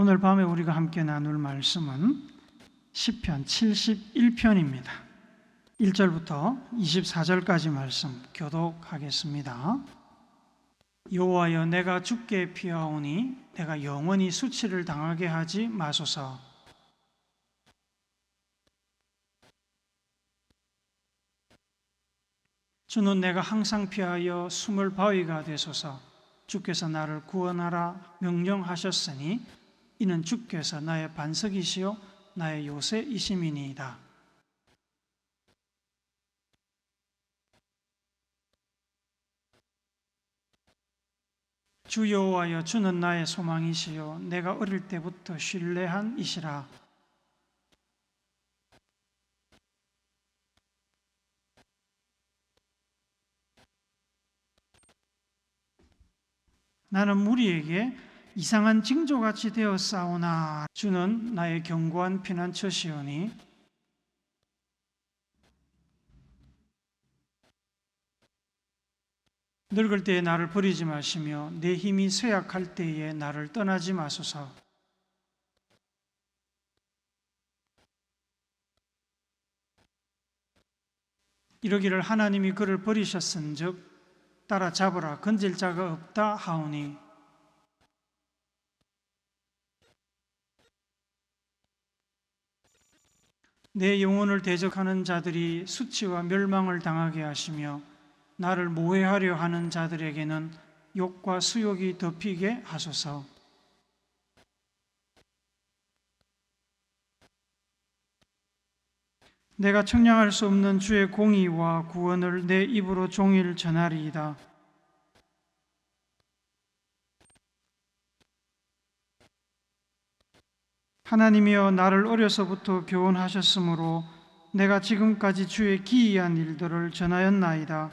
오늘 밤에 우리가 함께 나눌 말씀은 시편 71편입니다. 1절부터 24절까지 말씀 교독하겠습니다. 여호와여 내가 죽게 피하오니 내가 영원히 수치를 당하게 하지 마소서. 주는 내가 항상 피하여 숨을 바위가 되소서. 주께서 나를 구원하라 명령하셨으니 이는 주께서 나의 반석이시요 나의 요새이심이니이다. 주 여호와여 주는 나의 소망이시요 내가 어릴 때부터 신뢰한 이시라. 나는 무리에게 이상한 징조같이 되어 싸우나 주는 나의 견고한 피난처시오니. 늙을 때에 나를 버리지 마시며 내 힘이 쇠약할 때에 나를 떠나지 마소서. 이러기를 하나님이 그를 버리셨은즉 따라 잡으라 건질 자가 없다 하오니 내 영혼을 대적하는 자들이 수치와 멸망을 당하게 하시며 나를 모해하려 하는 자들에게는 욕과 수욕이 덮이게 하소서. 내가 청량할 수 없는 주의 공의와 구원을 내 입으로 종일 전하리이다. 하나님이여 나를 어려서부터 교훈하셨으므로 내가 지금까지 주의 기이한 일들을 전하였나이다.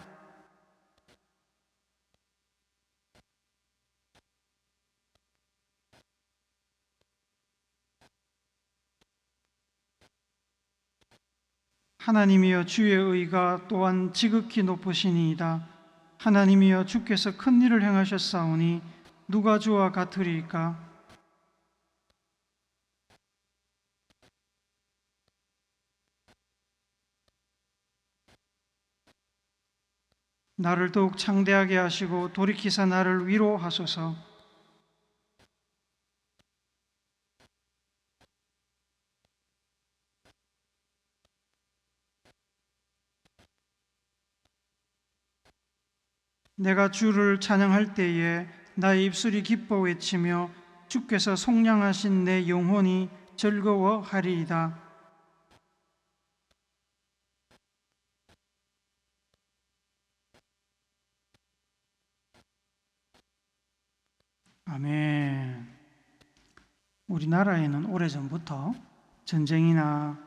하나님이여 주의 의가 또한 지극히 높으시니이다. 하나님이여 주께서 큰 일을 행하셨사오니 누가 주와 같으리까? 나를 더욱 창대하게 하시고 돌이키사 나를 위로하소서. 내가 주를 찬양할 때에 나의 입술이 기뻐 외치며 주께서 속량하신 내 영혼이 즐거워하리이다. 아멘. 우리나라에는 오래전부터 전쟁이나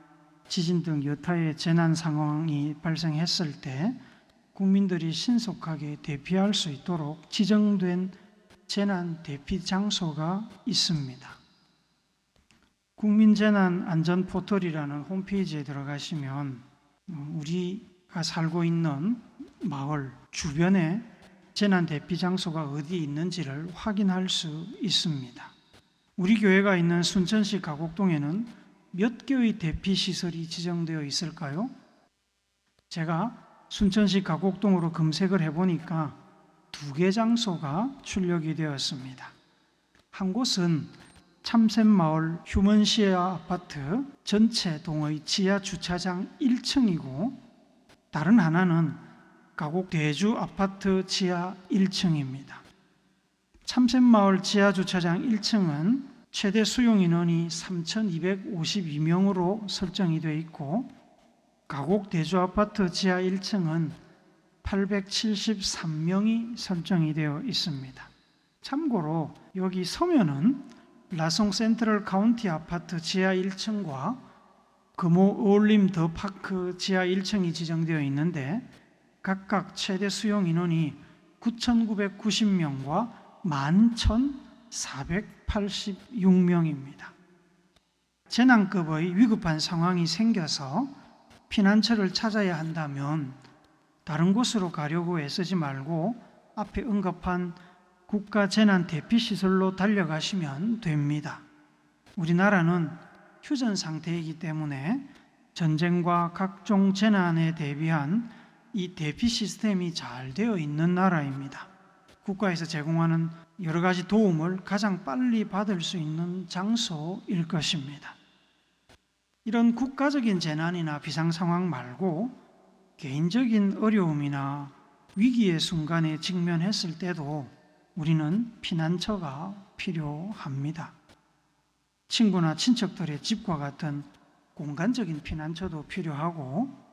지진 등 여타의 재난 상황이 발생했을 때 국민들이 신속하게 대피할 수 있도록 지정된 재난 대피 장소가 있습니다. 국민재난안전포털이라는 홈페이지에 들어가시면 우리가 살고 있는 마을 주변에 재난 대피 장소가 어디 있는지를 확인할 수 있습니다. 우리 교회가 있는 순천시 가곡동에는 몇 개의 대피 시설이 지정되어 있을까요? 제가 순천시 가곡동으로 검색을 해보니까 두 개 장소가 출력이 되었습니다. 한 곳은 참샘마을 휴먼시아 아파트 전체 동의 지하 주차장 1층이고 다른 하나는 가곡 대주 아파트 지하 1층입니다. 참샘마을 지하 주차장 1층은 최대 수용 인원이 3,252명으로 설정이 되어 있고 가곡 대주 아파트 지하 1층은 873명이 설정이 되어 있습니다. 참고로 여기 서면은 라송 센트럴 카운티 아파트 지하 1층과 금호 어울림 더 파크 지하 1층이 지정되어 있는데 각각 최대 수용 인원이 9,990명과 11,486명입니다. 재난급의 위급한 상황이 생겨서 피난처를 찾아야 한다면 다른 곳으로 가려고 애쓰지 말고 앞에 언급한 국가 재난 대피 시설로 달려가시면 됩니다. 우리나라는 휴전 상태이기 때문에 전쟁과 각종 재난에 대비한 이 대피 시스템이 잘 되어 있는 나라입니다. 국가에서 제공하는 여러 가지 도움을 가장 빨리 받을 수 있는 장소일 것입니다. 이런 국가적인 재난이나 비상 상황 말고 개인적인 어려움이나 위기의 순간에 직면했을 때도 우리는 피난처가 필요합니다. 친구나 친척들의 집과 같은 공간적인 피난처도 필요하고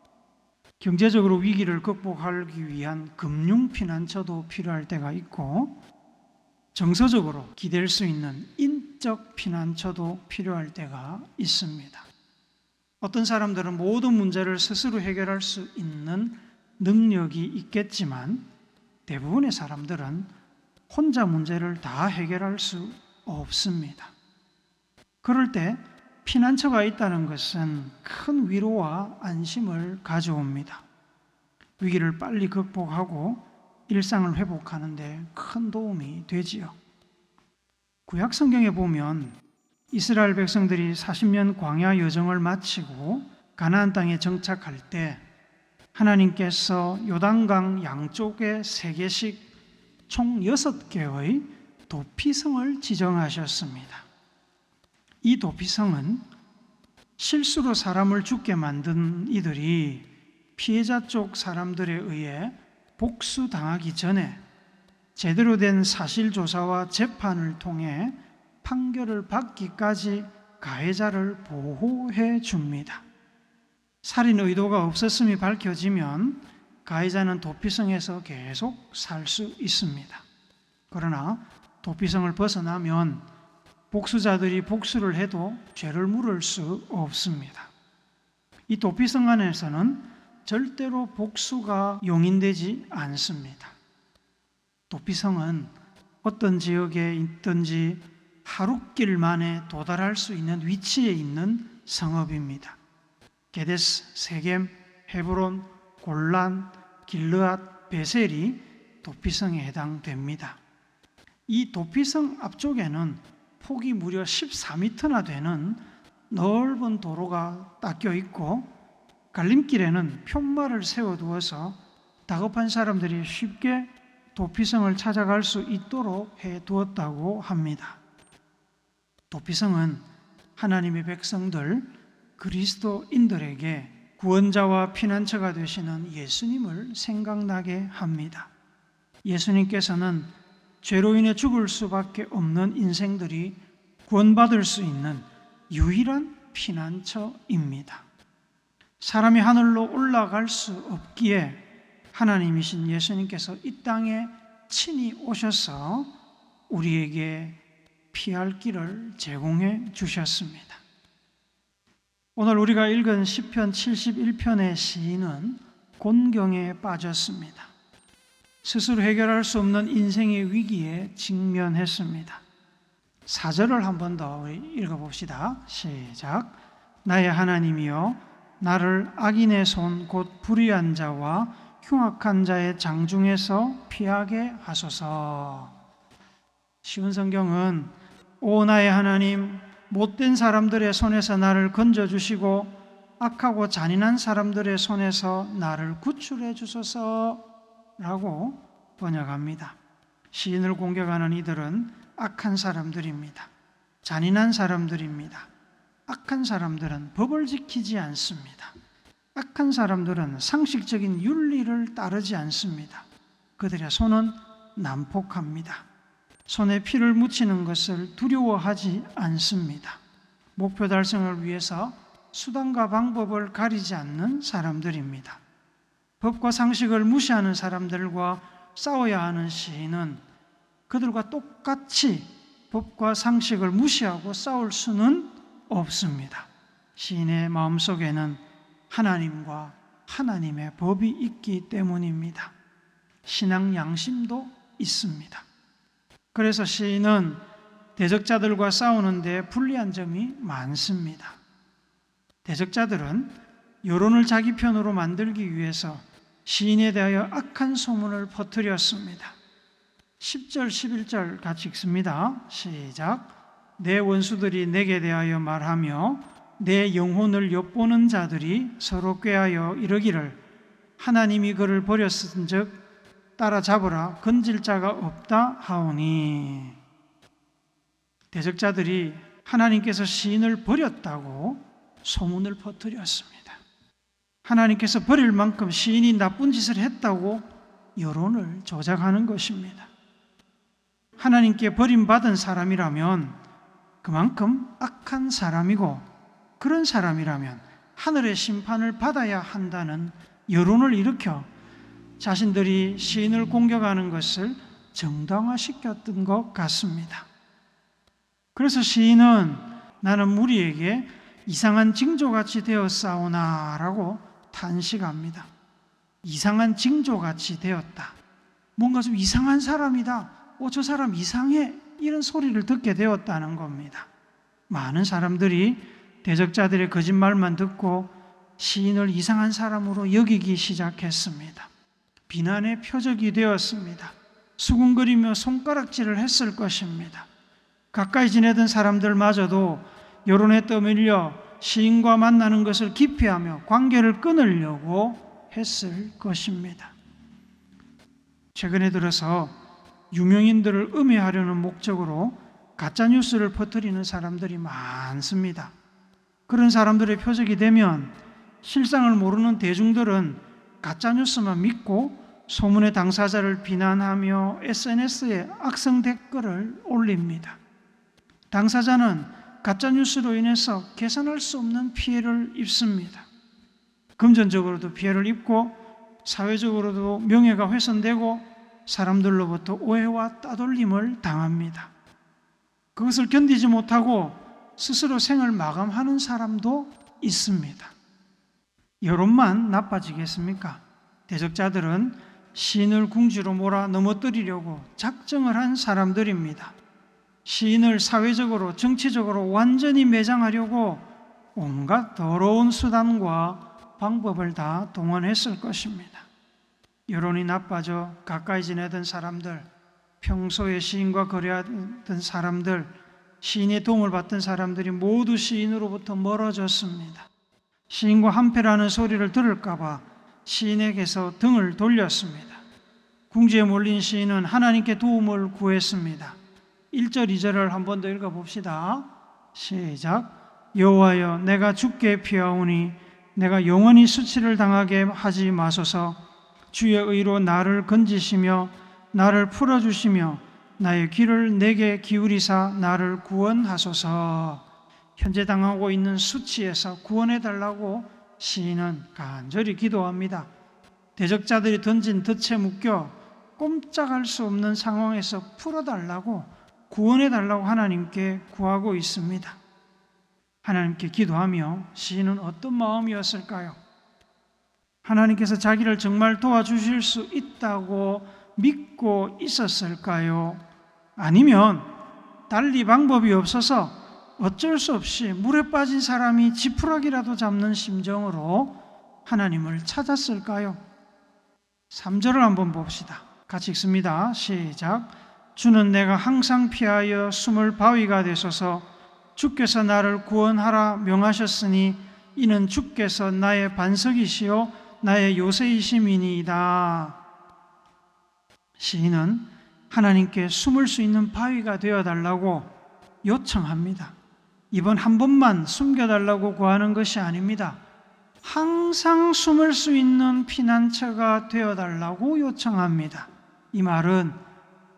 경제적으로 위기를 극복하기 위한 금융 피난처도 필요할 때가 있고 정서적으로 기댈 수 있는 인적 피난처도 필요할 때가 있습니다. 어떤 사람들은 모든 문제를 스스로 해결할 수 있는 능력이 있겠지만 대부분의 사람들은 혼자 문제를 다 해결할 수 없습니다. 그럴 때 피난처가 있다는 것은 큰 위로와 안심을 가져옵니다. 위기를 빨리 극복하고 일상을 회복하는데 큰 도움이 되지요. 구약 성경에 보면 이스라엘 백성들이 40년 광야 여정을 마치고 가나안 땅에 정착할 때 하나님께서 요단강 양쪽에 세 개씩 총 여섯 개의 도피성을 지정하셨습니다. 이 도피성은 실수로 사람을 죽게 만든 이들이 피해자 쪽 사람들에 의해 복수당하기 전에 제대로 된 사실 조사와 재판을 통해 판결을 받기까지 가해자를 보호해 줍니다. 살인 의도가 없었음이 밝혀지면 가해자는 도피성에서 계속 살 수 있습니다. 그러나 도피성을 벗어나면 복수자들이 복수를 해도 죄를 물을 수 없습니다. 이 도피성 안에서는 절대로 복수가 용인되지 않습니다. 도피성은 어떤 지역에 있든지 하룻길 만에 도달할 수 있는 위치에 있는 성읍입니다. 게데스, 세겜, 헤브론, 골란, 길르앗, 베셀이 도피성에 해당됩니다. 이 도피성 앞쪽에는 폭이 무려 14m나 되는 넓은 도로가 닦여 있고 갈림길에는 편말을 세워두어서 다급한 사람들이 쉽게 도피성을 찾아갈 수 있도록 해 두었다고 합니다. 도피성은 하나님의 백성들 그리스도인들에게 구원자와 피난처가 되시는 예수님을 생각나게 합니다. 예수님께서는 죄로 인해 죽을 수밖에 없는 인생들이 구원받을 수 있는 유일한 피난처입니다. 사람이 하늘로 올라갈 수 없기에 하나님이신 예수님께서 이 땅에 친히 오셔서 우리에게 피할 길을 제공해 주셨습니다. 오늘 우리가 읽은 시편 71편의 시인은 곤경에 빠졌습니다. 스스로 해결할 수 없는 인생의 위기에 직면했습니다. 4절을 한 번 더 읽어봅시다. 시작. 나의 하나님이여, 나를 악인의 손, 곧 불의한 자와 흉악한 자의 장중에서 피하게 하소서. 쉬운 성경은 오 나의 하나님 못된 사람들의 손에서 나를 건져 주시고 악하고 잔인한 사람들의 손에서 나를 구출해 주소서 라고 번역합니다. 시인을 공격하는 이들은 악한 사람들입니다. 잔인한 사람들입니다. 악한 사람들은 법을 지키지 않습니다. 악한 사람들은 상식적인 윤리를 따르지 않습니다. 그들의 손은 난폭합니다. 손에 피를 묻히는 것을 두려워하지 않습니다. 목표 달성을 위해서 수단과 방법을 가리지 않는 사람들입니다. 법과 상식을 무시하는 사람들과 싸워야 하는 시인은 그들과 똑같이 법과 상식을 무시하고 싸울 수는 없습니다. 시인의 마음속에는 하나님과 하나님의 법이 있기 때문입니다. 신앙 양심도 있습니다. 그래서 시인은 대적자들과 싸우는데 불리한 점이 많습니다. 대적자들은 여론을 자기 편으로 만들기 위해서 시인에 대하여 악한 소문을 퍼뜨렸습니다. 10절, 11절 같이 읽습니다. 시작. 내 원수들이 내게 대하여 말하며 내 영혼을 엿보는 자들이 서로 꾀하여 이러기를 하나님이 그를 버렸은 즉 따라잡으라 건질 자가 없다 하오니 대적자들이 하나님께서 시인을 버렸다고 소문을 퍼뜨렸습니다. 하나님께서 버릴 만큼 시인이 나쁜 짓을 했다고 여론을 조작하는 것입니다. 하나님께 버림받은 사람이라면 그만큼 악한 사람이고 그런 사람이라면 하늘의 심판을 받아야 한다는 여론을 일으켜 자신들이 시인을 공격하는 것을 정당화시켰던 것 같습니다. 그래서 시인은 나는 무리에게 이상한 징조같이 되었사오나라고 탄식합니다. 이상한 징조같이 되었다. 뭔가 좀 이상한 사람이다. 어, 저 사람 이상해. 이런 소리를 듣게 되었다는 겁니다. 많은 사람들이 대적자들의 거짓말만 듣고 시인을 이상한 사람으로 여기기 시작했습니다. 비난의 표적이 되었습니다. 수군거리며 손가락질을 했을 것입니다. 가까이 지내던 사람들마저도 여론에 떠밀려 시인과 만나는 것을 기피하며 관계를 끊으려고 했을 것입니다. 최근에 들어서 유명인들을 음해하려는 목적으로 가짜 뉴스를 퍼뜨리는 사람들이 많습니다. 그런 사람들의 표적이 되면 실상을 모르는 대중들은 가짜 뉴스만 믿고 소문의 당사자를 비난하며 SNS에 악성 댓글을 올립니다. 당사자는 가짜 뉴스로 인해서 계산할 수 없는 피해를 입습니다. 금전적으로도 피해를 입고 사회적으로도 명예가 훼손되고 사람들로부터 오해와 따돌림을 당합니다. 그것을 견디지 못하고 스스로 생을 마감하는 사람도 있습니다. 여론만 나빠지겠습니까? 대적자들은 시인을 궁지로 몰아 넘어뜨리려고 작정을 한 사람들입니다. 시인을 사회적으로 정치적으로 완전히 매장하려고 온갖 더러운 수단과 방법을 다 동원했을 것입니다. 여론이 나빠져 가까이 지내던 사람들, 평소에 시인과 거래하던 사람들, 시인의 도움을 받던 사람들이 모두 시인으로부터 멀어졌습니다. 시인과 한패라는 소리를 들을까봐 시인에게서 등을 돌렸습니다. 궁지에 몰린 시인은 하나님께 도움을 구했습니다. 1절, 2절을 한 번 더 읽어 봅시다. 시작. 여호와여, 내가 죽게 피하오니 내가 영원히 수치를 당하게 하지 마소서. 주의 의로 나를 건지시며 나를 풀어 주시며 나의 귀를 내게 기울이사 나를 구원하소서. 현재 당하고 있는 수치에서 구원해 달라고 시인은 간절히 기도합니다. 대적자들이 던진 덫에 묶여 꼼짝할 수 없는 상황에서 풀어달라고 구원해 달라고 하나님께 구하고 있습니다. 하나님께 기도하며 시인은 어떤 마음이었을까요? 하나님께서 자기를 정말 도와주실 수 있다고 믿고 있었을까요? 아니면 달리 방법이 없어서 어쩔 수 없이 물에 빠진 사람이 지푸라기라도 잡는 심정으로 하나님을 찾았을까요? 3절을 한번 봅시다. 같이 읽습니다. 시작. 주는 내가 항상 피하여 숨을 바위가 되소서 주께서 나를 구원하라 명하셨으니 이는 주께서 나의 반석이시요 나의 요새이심이니이다. 시인은 하나님께 숨을 수 있는 바위가 되어 달라고 요청합니다. 이번 한 번만 숨겨 달라고 구하는 것이 아닙니다. 항상 숨을 수 있는 피난처가 되어 달라고 요청합니다. 이 말은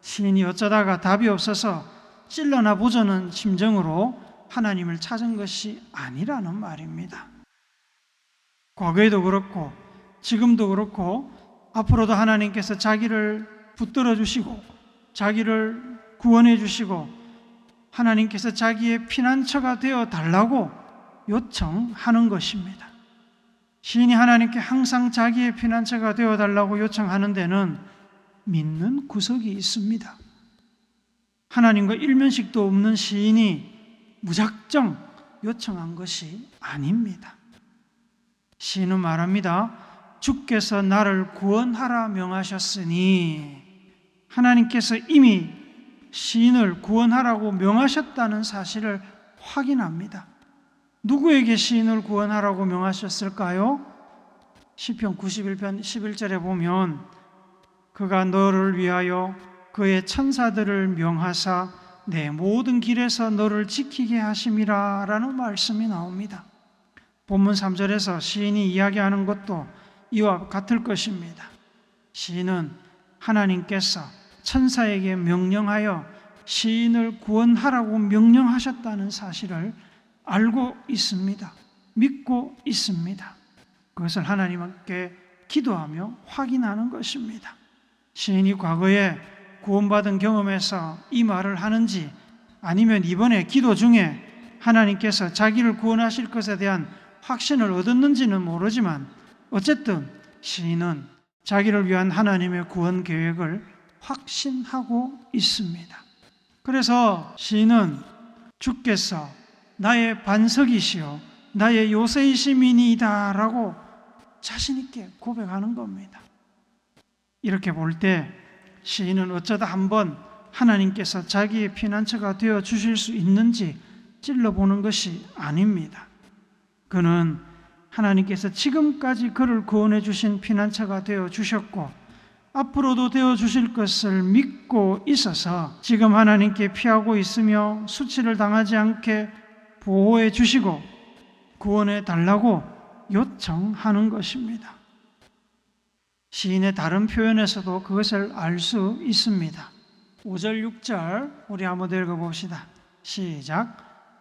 시인이 어쩌다가 답이 없어서 찔러나 보자는 심정으로 하나님을 찾은 것이 아니라는 말입니다. 과거에도 그렇고 지금도 그렇고 앞으로도 하나님께서 자기를 붙들어 주시고 자기를 구원해 주시고 하나님께서 자기의 피난처가 되어 달라고 요청하는 것입니다. 시인이 하나님께 항상 자기의 피난처가 되어 달라고 요청하는 데는 믿는 구석이 있습니다. 하나님과 일면식도 없는 시인이 무작정 요청한 것이 아닙니다. 시인은 말합니다. 주께서 나를 구원하라 명하셨으니 하나님께서 이미 시인을 구원하라고 명하셨다는 사실을 확인합니다. 누구에게 시인을 구원하라고 명하셨을까요? 시편 91편 11절에 보면 그가 너를 위하여 그의 천사들을 명하사 내 모든 길에서 너를 지키게 하심이라 라는 말씀이 나옵니다. 본문 3절에서 시인이 이야기하는 것도 이와 같을 것입니다. 시인은 하나님께서 천사에게 명령하여 시인을 구원하라고 명령하셨다는 사실을 알고 있습니다. 믿고 있습니다. 그것을 하나님께 기도하며 확인하는 것입니다. 시인이 과거에 구원받은 경험에서 이 말을 하는지 아니면 이번에 기도 중에 하나님께서 자기를 구원하실 것에 대한 확신을 얻었는지는 모르지만 어쨌든 시인은 자기를 위한 하나님의 구원 계획을 확신하고 있습니다. 그래서 시인은 주께서 나의 반석이시요 나의 요새이시민이다라고 자신 있게 고백하는 겁니다. 이렇게 볼 때 시인은 어쩌다 한번 하나님께서 자기의 피난처가 되어 주실 수 있는지 찔러보는 것이 아닙니다. 그는 하나님께서 지금까지 그를 구원해 주신 피난처가 되어 주셨고 앞으로도 되어 주실 것을 믿고 있어서 지금 하나님께 피하고 있으며 수치를 당하지 않게 보호해 주시고 구원해 달라고 요청하는 것입니다. 시인의 다른 표현에서도 그것을 알 수 있습니다. 5절, 6절 우리 한번 읽어봅시다. 시작.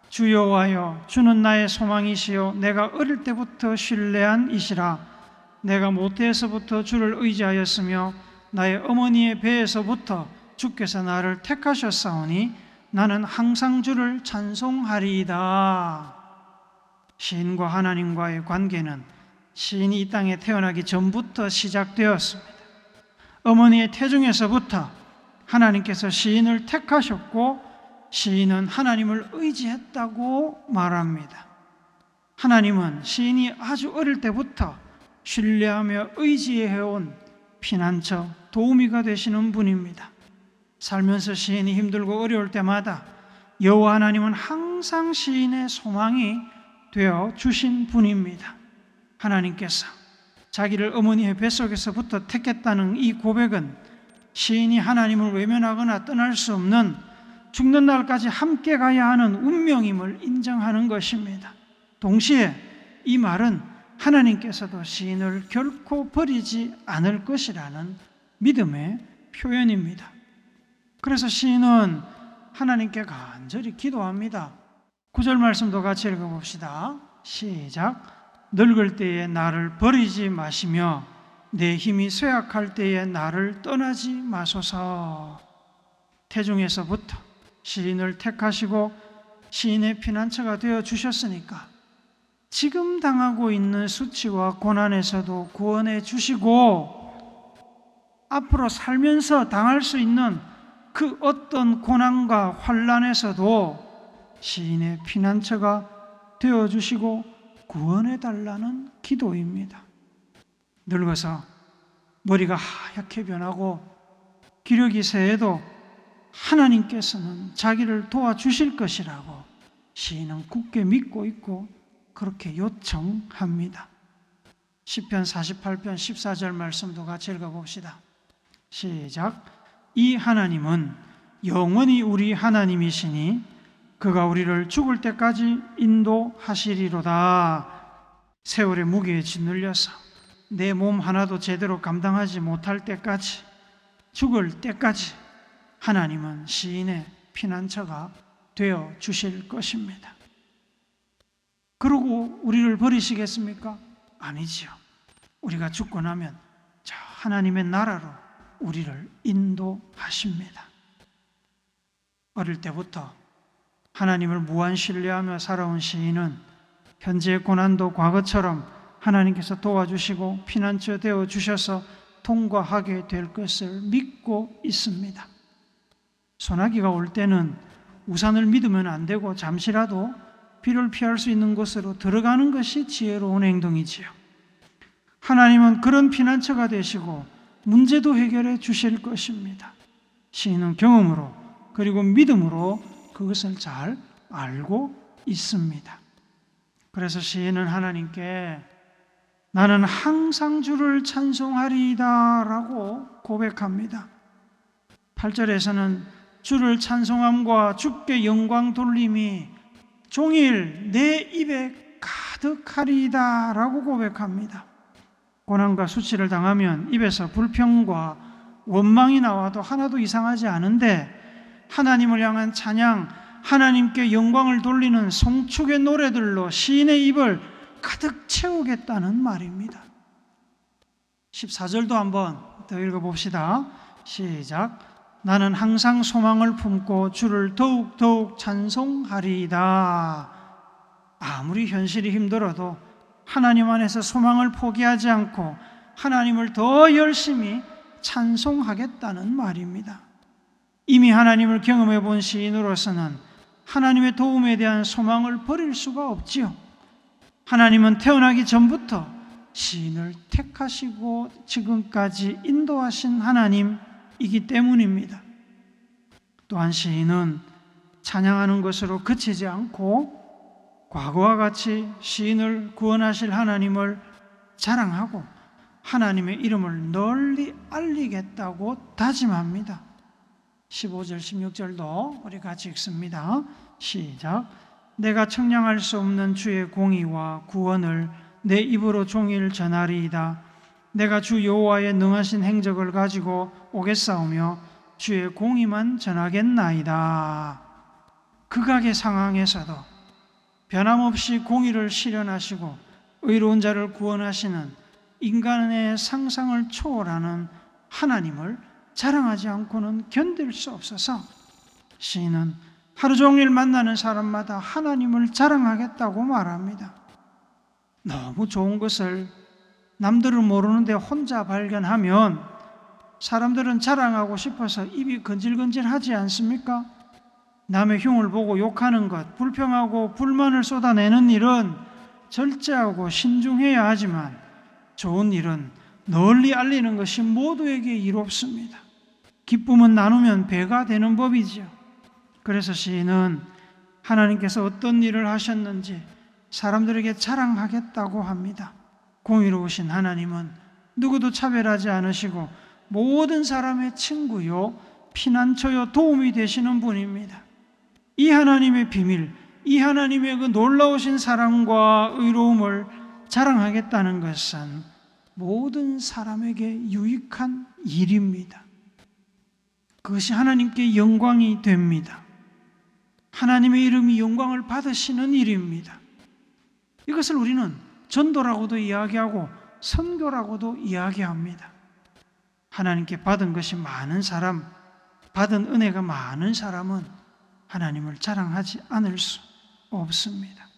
주여와여 주는 나의 소망이시요 내가 어릴 때부터 신뢰한 이시라 내가 모태에서부터 주를 의지하였으며 나의 어머니의 배에서부터 주께서 나를 택하셨사오니 나는 항상 주를 찬송하리이다. 시인과 하나님과의 관계는 시인이 이 땅에 태어나기 전부터 시작되었습니다. 어머니의 태중에서부터 하나님께서 시인을 택하셨고 시인은 하나님을 의지했다고 말합니다. 하나님은 시인이 아주 어릴 때부터 신뢰하며 의지해온 피난처, 도우미가 되시는 분입니다. 살면서 시인이 힘들고 어려울 때마다 여호와 하나님은 항상 시인의 소망이 되어 주신 분입니다. 하나님께서 자기를 어머니의 뱃속에서부터 택했다는 이 고백은 시인이 하나님을 외면하거나 떠날 수 없는 죽는 날까지 함께 가야 하는 운명임을 인정하는 것입니다. 동시에 이 말은 하나님께서도 시인을 결코 버리지 않을 것이라는 믿음의 표현입니다. 그래서 시인은 하나님께 간절히 기도합니다. 구절 말씀도 같이 읽어봅시다. 시작. 늙을 때에 나를 버리지 마시며 내 힘이 쇠약할 때에 나를 떠나지 마소서. 태중에서부터 시인을 택하시고 시인의 피난처가 되어 주셨으니까 지금 당하고 있는 수치와 고난에서도 구원해 주시고 앞으로 살면서 당할 수 있는 그 어떤 고난과 환란에서도 시인의 피난처가 되어 주시고 구원해 달라는 기도입니다. 늙어서 머리가 하얗게 변하고 기력이 세해도 하나님께서는 자기를 도와주실 것이라고 시인은 굳게 믿고 있고 그렇게 요청합니다. 10편 48편 14절 말씀도 같이 읽어봅시다. 시작. 이 하나님은 영원히 우리 하나님이시니 그가 우리를 죽을 때까지 인도하시리로다. 세월의 무게에 짓눌려서 내 몸 하나도 제대로 감당하지 못할 때까지 죽을 때까지 하나님은 시인의 피난처가 되어 주실 것입니다. 그러고 우리를 버리시겠습니까? 아니지요. 우리가 죽고 나면 저 하나님의 나라로 우리를 인도하십니다. 어릴 때부터 하나님을 무한 신뢰하며 살아온 시인은 현재의 고난도 과거처럼 하나님께서 도와주시고 피난처 되어 주셔서 통과하게 될 것을 믿고 있습니다. 소나기가 올 때는 우산을 믿으면 안 되고 잠시라도 비를 피할 수 있는 곳으로 들어가는 것이 지혜로운 행동이지요. 하나님은 그런 피난처가 되시고 문제도 해결해 주실 것입니다. 시인은 경험으로 그리고 믿음으로 그것을 잘 알고 있습니다. 그래서 시인은 하나님께 나는 항상 주를 찬송하리이다 라고 고백합니다. 8절에서는 주를 찬송함과 주께 영광 돌림이 종일 내 입에 가득하리이다 라고 고백합니다. 고난과 수치를 당하면 입에서 불평과 원망이 나와도 하나도 이상하지 않은데 하나님을 향한 찬양, 하나님께 영광을 돌리는 송축의 노래들로 시인의 입을 가득 채우겠다는 말입니다. 14절도 한번 더 읽어봅시다. 시작. 나는 항상 소망을 품고 주를 더욱더욱 찬송하리이다. 아무리 현실이 힘들어도 하나님 안에서 소망을 포기하지 않고 하나님을 더 열심히 찬송하겠다는 말입니다. 이미 하나님을 경험해 본 시인으로서는 하나님의 도움에 대한 소망을 버릴 수가 없지요. 하나님은 태어나기 전부터 시인을 택하시고 지금까지 인도하신 하나님이기 때문입니다. 또한 시인은 찬양하는 것으로 그치지 않고 과거와 같이 시인을 구원하실 하나님을 자랑하고 하나님의 이름을 널리 알리겠다고 다짐합니다. 15절, 16절도 우리 같이 읽습니다. 시작. 내가 청량할 수 없는 주의 공의와 구원을 내 입으로 종일 전하리이다. 내가 주 여호와의 능하신 행적을 가지고 오겠사오며 주의 공의만 전하겠나이다. 극악의 상황에서도 변함없이 공의를 실현하시고 의로운 자를 구원하시는 인간의 상상을 초월하는 하나님을 자랑하지 않고는 견딜 수 없어서 시인은 하루 종일 만나는 사람마다 하나님을 자랑하겠다고 말합니다. 너무 좋은 것을 남들은 모르는데 혼자 발견하면 사람들은 자랑하고 싶어서 입이 건질건질하지 않습니까? 남의 흉을 보고 욕하는 것, 불평하고 불만을 쏟아내는 일은 절제하고 신중해야 하지만 좋은 일은 널리 알리는 것이 모두에게 이롭습니다. 기쁨은 나누면 배가 되는 법이지요. 그래서 시인은 하나님께서 어떤 일을 하셨는지 사람들에게 자랑하겠다고 합니다. 공의로우신 하나님은 누구도 차별하지 않으시고 모든 사람의 친구요, 피난처요, 도움이 되시는 분입니다. 이 하나님의 비밀, 이 하나님의 그 놀라우신 사랑과 의로움을 자랑하겠다는 것은 모든 사람에게 유익한 일입니다. 그것이 하나님께 영광이 됩니다. 하나님의 이름이 영광을 받으시는 일입니다. 이것을 우리는 전도라고도 이야기하고 선교라고도 이야기합니다. 하나님께 받은 것이 많은 사람, 받은 은혜가 많은 사람은 하나님을 자랑하지 않을 수 없습니다.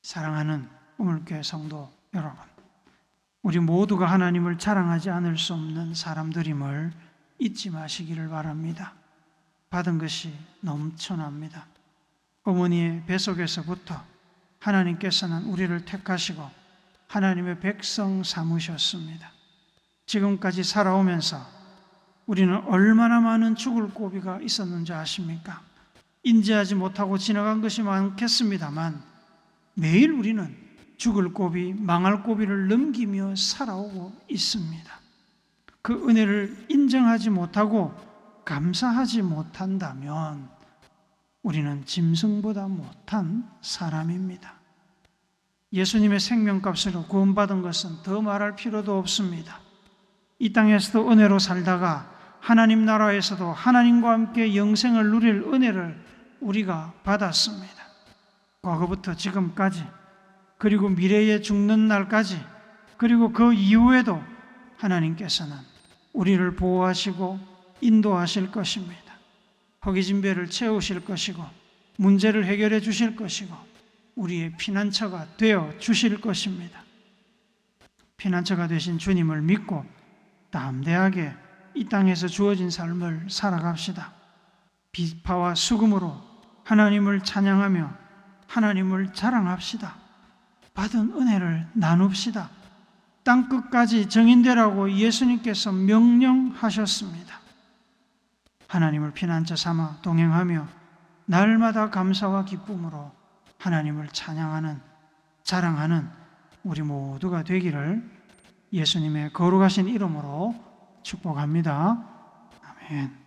사랑하는 우물교회 성도 여러분, 우리 모두가 하나님을 자랑하지 않을 수 없는 사람들임을 잊지 마시기를 바랍니다. 받은 것이 넘쳐납니다. 어머니의 뱃속에서부터 하나님께서는 우리를 택하시고 하나님의 백성 삼으셨습니다. 지금까지 살아오면서 우리는 얼마나 많은 죽을 고비가 있었는지 아십니까? 인지하지 못하고 지나간 것이 많겠습니다만 매일 우리는 죽을 고비, 망할 고비를 넘기며 살아오고 있습니다. 그 은혜를 인정하지 못하고 감사하지 못한다면 우리는 짐승보다 못한 사람입니다. 예수님의 생명값으로 구원받은 것은 더 말할 필요도 없습니다. 이 땅에서도 은혜로 살다가 하나님 나라에서도 하나님과 함께 영생을 누릴 은혜를 우리가 받았습니다. 과거부터 지금까지 그리고 미래에 죽는 날까지 그리고 그 이후에도 하나님께서는 우리를 보호하시고 인도하실 것입니다. 허기진 배를 채우실 것이고 문제를 해결해 주실 것이고 우리의 피난처가 되어 주실 것입니다. 피난처가 되신 주님을 믿고 담대하게 이 땅에서 주어진 삶을 살아갑시다. 비파와 수금으로 하나님을 찬양하며 하나님을 자랑합시다. 받은 은혜를 나눕시다. 땅 끝까지 정인되라고 예수님께서 명령하셨습니다. 하나님을 피난처 삼아 동행하며 날마다 감사와 기쁨으로 하나님을 찬양하는 자랑하는 우리 모두가 되기를 예수님의 거룩하신 이름으로 축복합니다. 아멘.